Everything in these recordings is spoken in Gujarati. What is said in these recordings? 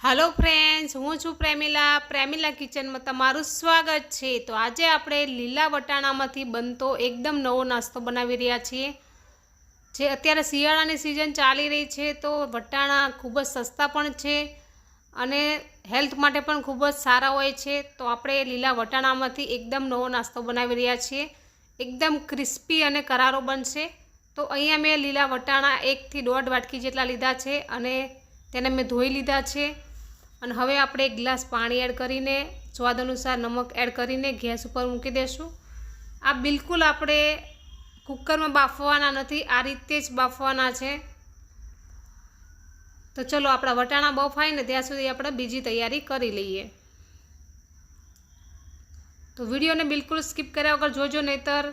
હાલો ફ્રેન્ડ્સ છું પ્રેમિલા. પ્રેમિલા કિચનમાં તમારું સ્વાગત છે. તો આજે આપણે લીલા વટાણામાંથી બનતો એકદમ નવો નાસ્તો બનાવી રહ્યા છીએ. જે અત્યારે શિયાળાની સિઝન ચાલી રહી છે, તો વટાણા ખૂબ જ સસ્તા પણ છે અને હેલ્થ માટે પણ ખૂબ જ સારા હોય છે. તો આપણે લીલા વટાણામાંથી એકદમ નવો નાસ્તો બનાવી રહ્યા છીએ. એકદમ ક્રિસ્પી અને કરારો બનશે. તો અહીંયા મેં લીલા વટાણા એકથી દોઢ વાટકી જેટલા લીધા છે અને તેને મેં ધોઈ લીધા છે. અને હવે આપણે એક ગ્લાસ પાણી એડ કરીને સ્વાદ અનુસાર નમક એડ કરીને ગેસ ઉપર મૂકી દઈશું આ બિલકુલ આપણે કુકરમાં બાફવાના નથી, આ રીતે જ બાફવાના છે. તો ચલો આપણા વટાણા બફાય ને ત્યાં સુધી આપણે બીજી તૈયારી કરી લઈએ. તો વિડીયોને બિલકુલ સ્કીપ કર્યા વગર જોજો, નહીતર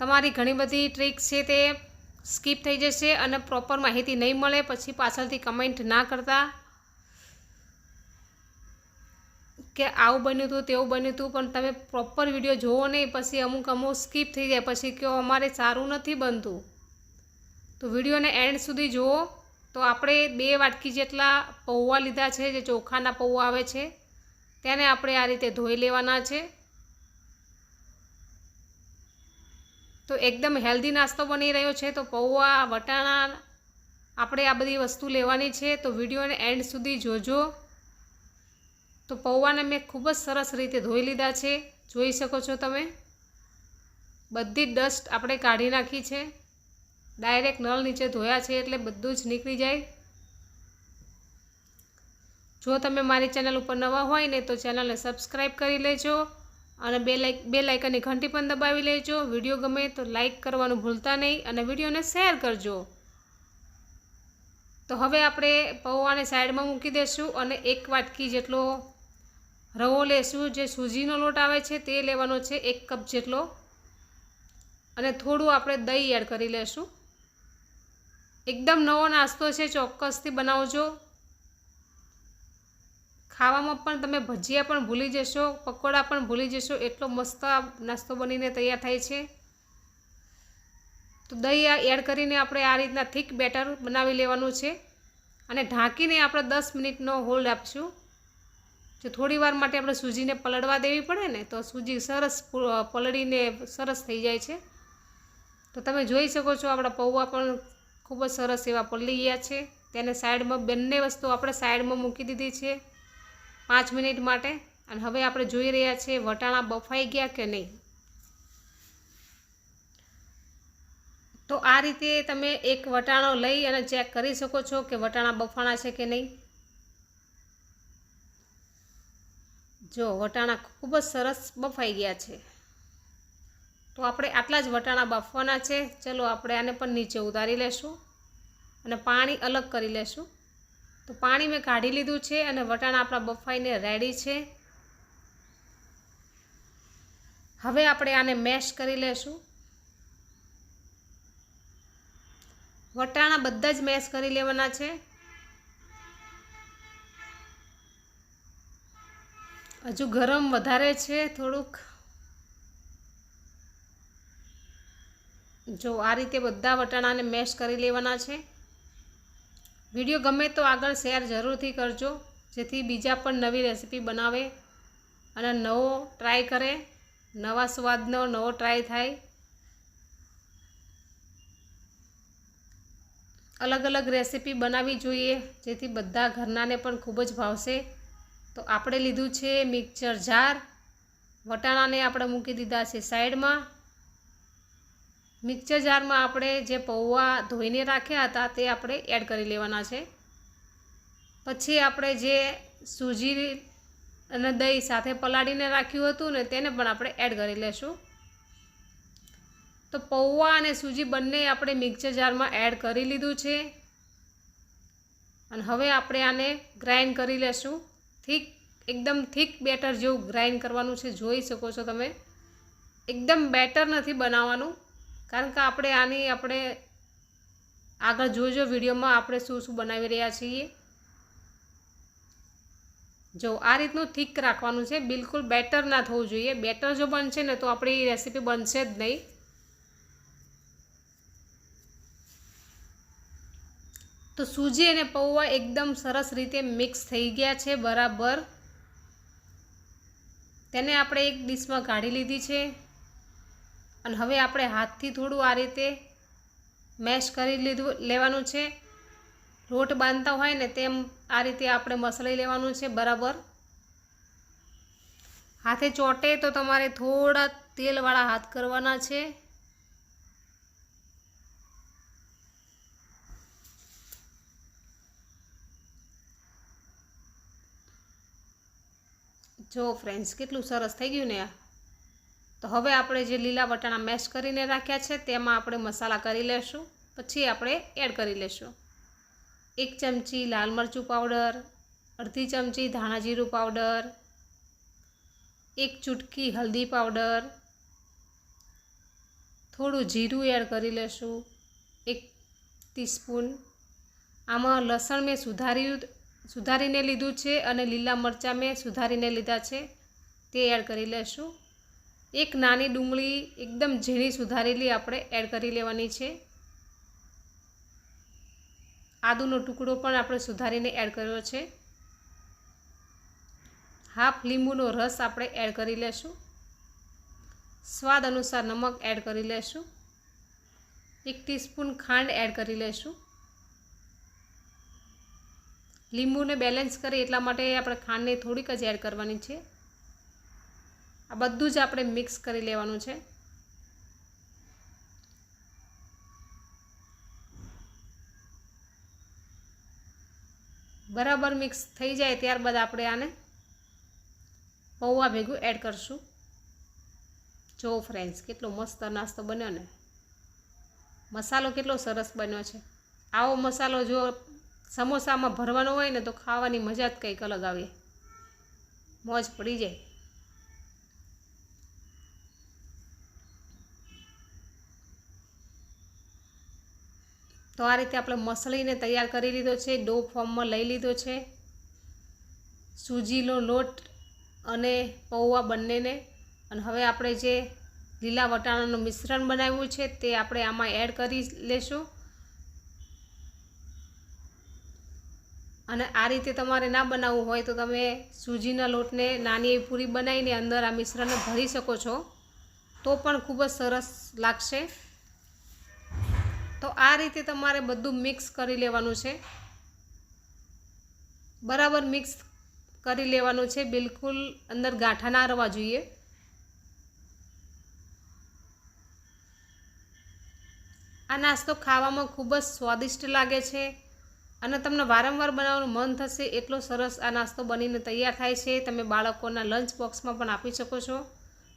તમારી ઘણી બધી ટ્રીક છે તે સ્કીપ થઈ જશે અને પ્રોપર માહિતી નહીં મળે, પછી પાછળથી કમેન્ટ ના કરતા. કે આવું બન્યું હતું, તેવું બન્યું હતું, પણ તમે પ્રોપર વીડિયો જોવો નહીં, પછી અમુક અમુક સ્કીપ થઈ જાય, પછી કહો અમારે સારું નથી બનતું. તો વિડીયોને એન્ડ સુધી જુઓ. તો આપણે બે વાટકી જેટલા પૌવા લીધા છે, જે ચોખાના પૌવા આવે છે, તેને આપણે આ રીતે ધોઈ લેવાના છે. તો એકદમ હેલ્ધી નાસ્તો બની રહ્યો છે, તો પૌવા, વટાણા, આપણે આ બધી વસ્તુ લેવાની છે. તો વિડીયોને એન્ડ સુધી જોજો. તો પૌવાને મેં ખૂબ જ સરસ રીતે ધોઈ લીધા છે. જોઈ શકો છો તમે? બધી ડસ્ટ આપણે કાઢી નાખી છે. ડાયરેક્ટ નળ નીચે ધોયા છે એટલે બધું જ નીકળી જાય. જો તમે મારી ચેનલ ઉપર નવા હોય ને તો ચેનલને સબસ્ક્રાઈબ કરી લેજો અને બે લાઇક, બે લાઇકનની ઘંટી પણ દબાવી લેજો. વીડિયો ગમે તો લાઇક કરવાનું ભૂલતા નહીં અને વિડીયોને શેર કરજો. તો હવે આપણે પૌવાને સાઈડમાં મૂકી દઈશું અને એક વાટકી જેટલો રવો લેશું જે સૂજીનો લોટ આવે છે તે લેવાનો છે એક કપ જેટલો. અને થોડું આપણે દહીં એડ કરી લેશું. એકદમ નવો નાસ્તો છે, ચોક્કસથી બનાવજો. ખાવામાં પણ તમે ભજીયા પણ ભૂલી જશો, પકોડા પણ ભૂલી જશો, એટલો મસ્ત નાસ્તો બનીને તૈયાર થાય છે. તો દહીં એડ કરીને આપણે આ રીતના થીક બેટર બનાવી લેવાનું છે. અને ઢાંકીને આપણે દસ મિનિટનો હોલ્ડ આપશું. જો થોડી વાર માટે આપણે સૂજીને પલળવા દેવી પડે ને, તો સૂજી સરસ પલળીને સરસ થઈ જાય છે. તો તમે જોઈ શકો છો આપણા પૌવા પણ ખૂબ જ સરસ એવા પલળી ગયા છે. તેને સાઈડમાં બંને વસ્તુ આપણે સાઈડમાં મૂકી દીધી છે પાંચ મિનિટ માટે. અને હવે આપણે જોઈ રહ્યા છીએ વટાણા બફાઈ ગયા કે નહીં. તો આ રીતે તમે એક વટાણો લઈ અને ચેક કરી શકો છો કે વટાણા બફાણા છે કે નહીં. જો વટાણા ખૂબ જ સરસ બફાઈ ગયા છે. તો આપણે આટલા જ વટાણા બાફવાના છે. ચલો આપણે આને પણ નીચે ઉતારી લેશું અને પાણી અલગ કરી લેશું. તો પાણી મેં કાઢી લીધું છે અને વટાણા આપણા બફાઈને રેડી છે. હવે આપણે આને મેશ કરી લેશું. વટાણા બધા જ મેશ કરી લેવાના છે. હજુ ગરમ વધારે છે, થોડુંક. જો આ રીતે બધા વટાણાને મેશ કરી લેવાના છે. વીડિયો ગમે તો આગળ શેર જરૂરથી કરજો, જેથી બીજા પણ નવી રેસીપી બનાવે અને નવો ટ્રાય કરે, નવા સ્વાદનો નવો ટ્રાય થાય. અલગ અલગ રેસીપી બનાવવી જોઈએ, જેથી બધા ઘરનાને પણ ખૂબ જ ભાવશે. તો આપણે લીધું છે મિક્સર જાર. વટાણાને આપણે મૂકી દીધા છે સાઈડમાં. મિક્સર જારમાં આપણે જે પૌવા ધોઈને રાખ્યા હતા તે આપણે એડ કરી લેવાના છે. પછી આપણે જે સૂજી અને દહીં સાથે પલાળીને રાખ્યું હતું ને તેને પણ આપણે એડ કરી લેશું. તો પૌવા અને સૂજી બંને આપણે મિક્સર જારમાં એડ કરી લીધું છે. અને હવે આપણે આને ગ્રાઇન્ડ કરી લેશું. થીક, એકદમ થીક બેટર જેવું ગ્રાઇન્ડ કરવાનું છે, જોઈ શકો છો તમે. એકદમ બેટર નથી બનાવવાનું, કારણ કે આપણે આની, આપણે આગળ જોજો વિડીયોમાં આપણે શું શું બનાવી રહ્યા છીએ. જો આ રીતનું થીક રાખવાનું છે, બિલકુલ બેટર ના થવું જોઈએ. બેટર જો બનશે ને તો આપણી રેસીપી બનશે જ નહીં. તો સૂજી અને પૌવા એકદમ સરસ રીતે મિક્સ થઈ ગયા છે, બરાબર. તેને આપણે એક ડીશમાં કાઢી લીધી છે. અને હવે આપણે હાથથી થોડું આ રીતે મેશ કરી લીધું, લેવાનું છે. લોટ બાંધતા હોય ને તેમ આ રીતે આપણે મસળી લેવાનું છે, બરાબર. હાથે ચોંટે તો તમારે થોડા તેલવાળા હાથ કરવાના છે. જો ફ્રેન્ડ્સ કેટલું સરસ થઈ ગયું ને આ. તો હવે આપણે જે લીલા વટાણા મેશ કરીને રાખ્યા છે, તેમાં આપણે મસાલા કરી લેશું. પછી આપણે એડ કરી લેશું. એક ચમચી લાલ મરચું પાવડર અડધી ચમચી ધાણા જીરું પાવડર એક ચૂટકી હલ્દી પાવડર થોડું જીરું એડ કરી લેશું, એક ટીસ્પૂન આમાં લસણ મેં સુધાર્યું સુધારીને લીધું છે અને લીલા મરચાં મેં સુધારીને લીધા છે. તે એડ કરી લેશું. એક નાની ડુંગળી એકદમ ઝીણી સુધારેલી આપણે એડ કરી લેવાની છે. આદુનો ટુકડો પણ આપણે સુધારીને એડ કર્યો છે. હાફ લીંબુનો રસ આપણે એડ કરી લેશું. સ્વાદ અનુસાર નમક એડ કરી લેશું. એક ટીસ્પૂન ખાંડ એડ કરી લેશું. લીંબુને બેલેન્સ કરીએ એટલા માટે આપણે ખાંડને થોડીક જ એડ કરવાની છે. આ બધું જ આપણે મિક્સ કરી લેવાનું છે. બરાબર મિક્સ થઈ જાય ત્યારબાદ આપણે આને પૌવા ભેગું એડ કરશું. જો ફ્રેન્ડ્સ કેટલો મસ્ત નાસ્તો બન્યો ને. મસાલો કેટલો સરસ બન્યો છે. આવો મસાલો જો સમોસામાં ભરવાનો હોય ને તો ખાવાની મજા જ કંઈક અલગ આવે. મોજ પડી જાય. તો આ રીતે આપણે મસળીને તૈયાર કરી લીધો છે, ડો ફોર્મમાં લઈ લીધો છે. સૂજીનો લોટ અને પૌવા બંનેને. અને હવે આપણે જે લીલા વટાણાનું મિશ્રણ બનાવ્યું છે તે આપણે આમાં એડ કરી લેશું. અને આ રીતે તમારે ના બનાવવું હોય તો તમે સૂજીના લોટને નાની એવી પૂરી બનાવીને અંદર આ મિશ્રણને ભરી શકો છો. તો પણ ખૂબ જ સરસ લાગશે. તો આ રીતે તમારે બધું મિક્સ કરી લેવાનું છે. બરાબર મિક્સ કરી લેવાનું છે. બિલકુલ અંદર ગાંઠા ના રહેવા જોઈએ. આ નાસ્તો ખાવામાં ખૂબ જ સ્વાદિષ્ટ લાગે છે. અને તમને વારંવાર બનાવવાનું મન થશે, એટલો સરસ આ નાસ્તો બનીને તૈયાર થાય છે. તમે બાળકોના લંચ બોક્સમાં પણ આપી શકો છો.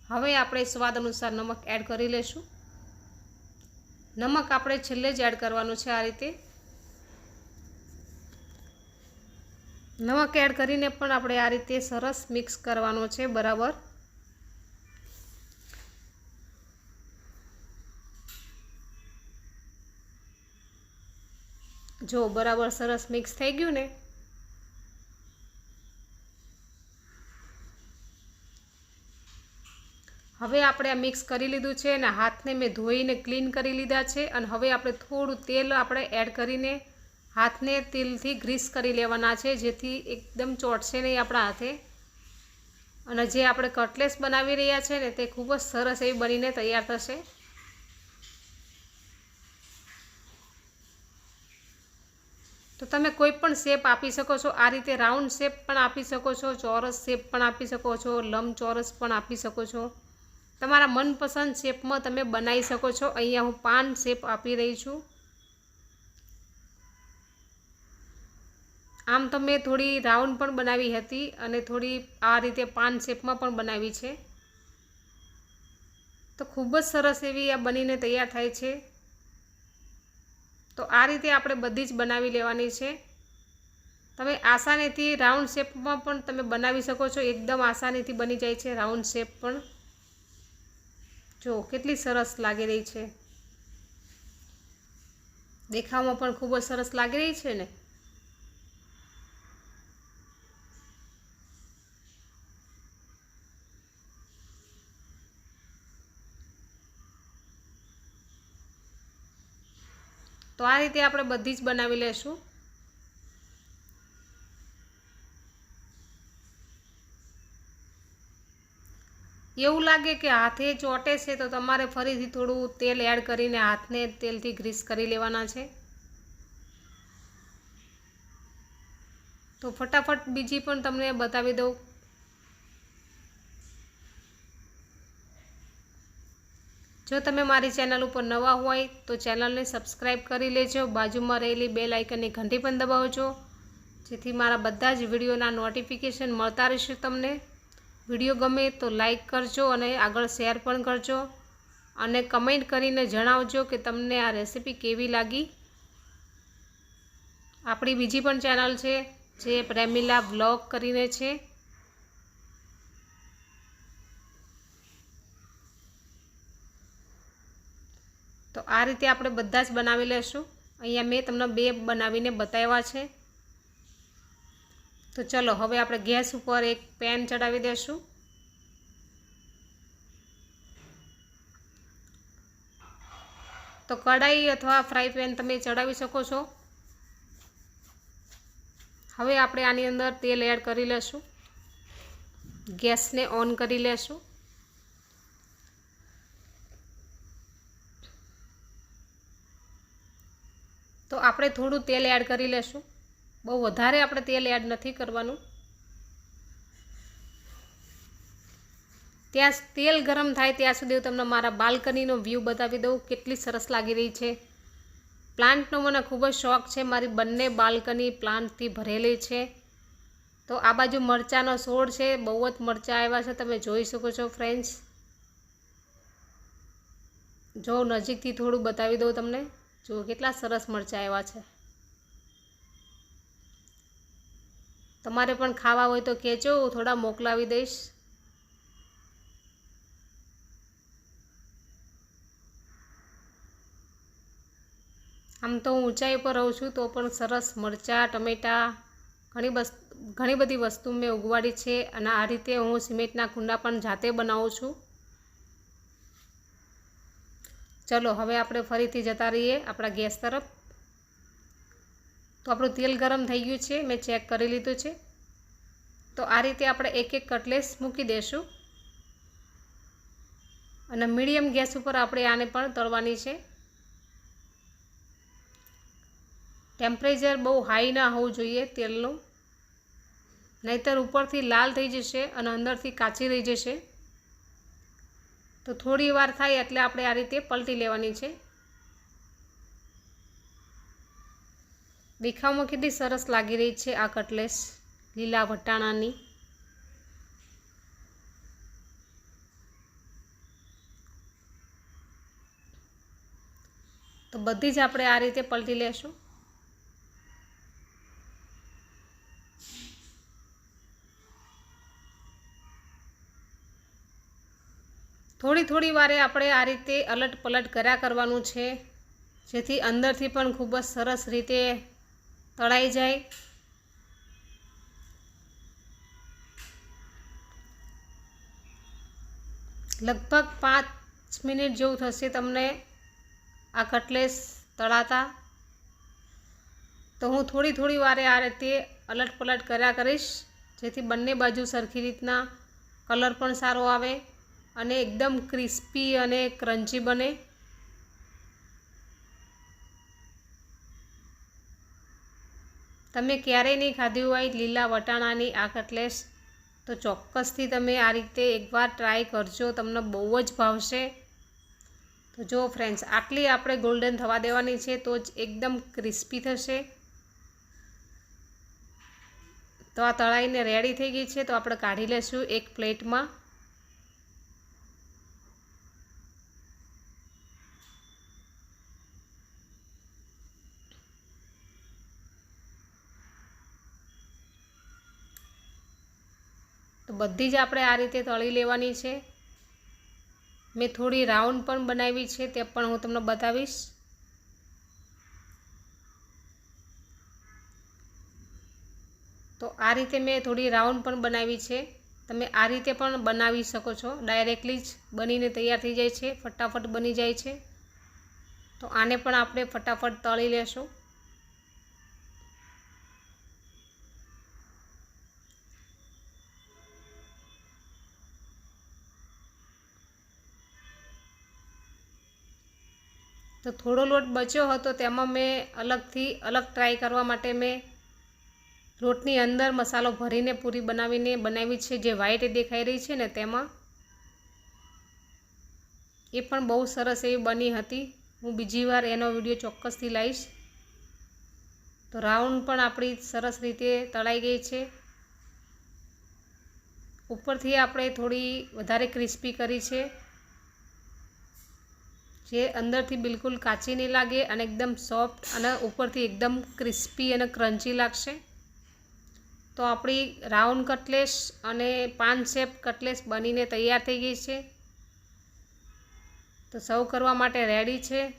હવે આપણે સ્વાદ અનુસાર નમક એડ કરી લઈશું. નમક આપણે છેલ્લે જ એડ કરવાનું છે આ રીતે. નમક એડ કરીને પણ આપણે આ રીતે સરસ મિક્સ કરવાનો છે, બરાબર. જો બરાબર સરસ મિક્સ થઈ ગયું ને, હવે આપણે આ મિક્સ કરી લીધું છે અને હાથને મેં ધોઈને ક્લીન કરી લીધા છે અને હવે આપણે થોડું તેલ આપણે એડ કરીને હાથને તેલથી ગ્રીસ કરી લેવાના છે, જેથી એકદમ ચોટશે નહીં આપણા હાથે. અને જે આપણે કટલેસ બનાવી રહ્યા છે ને, તે ખૂબ જ સરસ એવી બનીને તૈયાર થશે. તો તમે કોઈ પણ શેપ આપી શકો છો. આ રીતે રાઉન્ડ શેપ પણ આપી શકો છો, ચોરસ શેપ પણ આપી શકો છો લંબ ચોરસ પણ આપી શકો છો. તમારા મનપસંદ શેપમાં તમે બનાવી શકો છો. અહીંયા હું પાન શેપ આપી રહી છું. આમ તો મેં થોડી રાઉન્ડ પણ બનાવી હતી અને થોડી આ રીતે પાન શેપમાં પણ બનાવી છે. તો ખૂબ જ સરસ એવી આ બનીને તૈયાર થાય છે. તો આ રીતે આપણે બધી જ બનાવી લેવાની છે. તમે આસાનીથી રાઉન્ડ શેપમાં પણ તમે બનાવી શકો છો. એકદમ આસાનીથી બની જાય છે રાઉન્ડ શેપ પણ. જો, કેટલી સરસ લાગી રહી છે. દેખાવમાં પણ ખૂબ જ સરસ લાગી રહી છે ને? તો આ રીતે આપણે બધી જ બનાવી લેશું. એવું લાગે કે હાથે ચોટે છે તો તમારે ફરીથી થોડું તેલ એડ કરીને હાથને તેલથી ગ્રીસ કરી લેવાના છે. તો ફટાફટ બીજી પણ તમને બતાવી દઉં. જો તમે મારી ચેનલ ઉપર નવા હોય તો ચેનલને સબસ્ક્રાઈબ કરી લેજો. બાજુમાં રહેલી બે લાઇકનની ઘંટી પણ દબાવજો. જેથી મારા બધા જ વિડીયોના નોટિફિકેશન મળતા રહેશે તમને. વીડિયો ગમે તો લાઈક કરજો અને આગળ શેર પણ કરજો. અને કમેન્ટ કરીને જણાવજો કે તમને આ રેસીપી કેવી લાગી. આપણી બીજી પણ ચેનલ છે જે પ્રેમિલા બ્લોગ કરીને છે. તો આ રીતે આપણે બધા જ બનાવી લેશું. અહીંયા મેં તમને બે બનાવીને બતાવ્યા છે. તો ચલો, હવે આપણે ગેસ ઉપર એક પેન ચડાવી દઈશું તો કઢાઈ અથવા ફ્રાય પેન તમે ચડાવી શકો છો. હવે આપણે આની અંદર તેલ એડ કરી લેશું. ગેસને ઓન કરી લેશું. તો આપણે થોડું તેલ એડ કરી લેશું. બહુ વધારે આપણે તેલ એડ નથી કરવાનું. ત્યાં તેલ ગરમ થાય ત્યાં સુધી હું તમને મારા બાલ્કનીનો વ્યૂ બતાવી દઉં કેટલી સરસ લાગી રહી છે. પ્લાન્ટનો મને ખૂબ જ શોખ છે. મારી બંને બાલ્કની પ્લાન્ટથી ભરેલી છે. તો આ બાજુ મરચાંનો છોડ છે. બહુ જ મરચાં આવ્યા છે. તમે જોઈ શકો છો ફ્રેન્ડ્સ જો નજીકથી થોડું બતાવી દઉં તમને. જુઓ કેટલા સરસ મરચાં આવ્યા છે. તમારે પણ ખાવા હોય તો કહેજો, હું થોડા મોકલાવી દઈશ. આમ તો હું ઊંચાઈ પર રહું છું, તો પણ સરસ મરચાં, ટમેટાં, ઘણી બસ, ઘણી બધી વસ્તુ મેં ઉગવાડી છે અને આ રીતે હું સિમેન્ટના કુંડા પણ જાતે બનાવું છું. ચલો, હવે આપણે ફરીથી જતા રહીએ આપણા ગેસ તરફ. તો આપણું તેલ ગરમ થઈ ગયું છે, મેં ચેક કરી લીધું છે. તો આ રીતે આપણે એક એક કટલેસ મૂકી દઈશું અને મીડિયમ ગેસ ઉપર આપણે આને પણ તળવાની છે. ટેમ્પરેચર બહુ હાઈ ના હોવું જોઈએ તેલનું. નહીતર ઉપરથી લાલ થઈ જશે અને અંદરથી કાચી રહી જશે. તો થોડી વાર થાય એટલે આપણે આ રીતે પલટી લેવાની છે. દેખાવમાં કેટલી સરસ લાગી રહી છે આ કટલેસ લીલા વટાણાની. તો બધી જ આપણે આ રીતે પલટી લેશું. થોડી થોડી વારે આપણે આ રીતે અલટ પલટ કર્યા કરવાનું છે, જેથી અંદરથી પણ ખૂબ જ સરસ રીતે તળાઈ જાય. લગભગ પાંચ મિનિટ જેવું થશે તમને આ કટલેસ તળાતા. તો હું થોડી થોડી વારે આ રીતે અલટ પલટ કર્યા કરીશ, જેથી બંને બાજુ સરખી રીતના કલર પણ સારો આવે. અને એકદમ ક્રિસ્પી અને ક્રન્ચી બને. તમે ક્યારેય નહીં ખાધી હોય લીલા વટાણાની આ કટલેસ તો ચોક્કસથી તમે આ રીતે એકવાર ટ્રાય કરજો, તમને બહુ જ ભાવશે. તો જો ફ્રેન્ડ્સ આટલી આપણે ગોલ્ડન થવા દેવાની છે, તો જ એકદમ ક્રિસ્પી થશે. તો આ તળાઈને રેડી થઈ ગઈ છે, તો આપણે કાઢી લેશું એક પ્લેટમાં. તો બધી જ આપણે આ રીતે તળી લેવાની છે. મેં થોડી રાઉન્ડ પણ બનાવી છે, તે પણ હું તમને બતાવીશ. તો આ રીતે મેં થોડી રાઉન્ડ પણ બનાવી છે. તમે આ રીતે પણ બનાવી શકો છો. ડાયરેક્ટલી જ બનીને તૈયાર થઈ જાય છે, ફટાફટ બની જાય છે. તો આને પણ આપણે ફટાફટ તળી લેશું. તો થોડો લોટ બચ્યો હતો તેમાં મેં અલગથી, અલગ ટ્રાય કરવા માટે મેં લોટની અંદર મસાલો ભરીને પૂરી બનાવીને બનાવી છે, જે વ્હાઈટ દેખાઈ રહી છે ને તેમાં. એ પણ બહુ સરસ એવી બની હતી. હું બીજી વાર એનો વીડિયો ચોક્કસથી લાવીશ તો રાઉન્ડ પણ આપણી સરસ રીતે તળાઈ ગઈ છે. ઉપરથી આપણે થોડી વધારે ક્રિસ્પી કરી છે. જે અંદરથી બિલકુલ કાચી નહીં લાગે અને એકદમ સોફ્ટ અને ઉપરથી એકદમ ક્રિસ્પી અને ક્રન્ચી લાગશે. તો આપણી રાઉન્ડ કટલેસ અને પાન શેપ કટલેસ બનીને તૈયાર થઈ ગઈ છે. તો સર્વ કરવા માટે રેડી છે.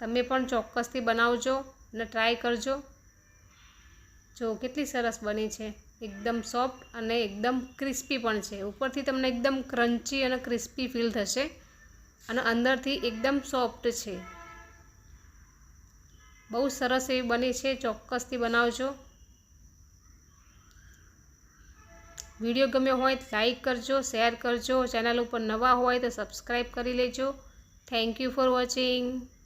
તમે પણ ચોક્કસથી બનાવજો અને ટ્રાય કરજો. જો કેટલી સરસ બની છે. એકદમ સોફ્ટ અને એકદમ ક્રિસ્પી પણ છે. ઉપરથી તમને એકદમ ક્રન્ચી અને ક્રિસ્પી ફીલ થશે. અને અંદરથી એકદમ સોફ્ટ છે. બહુ સરસ એવી બની છે. ચોક્કસથી બનાવજો. વીડિયો ગમ્યો હોય તો લાઈક કરજો, શેર કરજો. ચેનલ ઉપર નવા હોય તો સબસ્ક્રાઈબ કરી લેજો. Thank you for watching.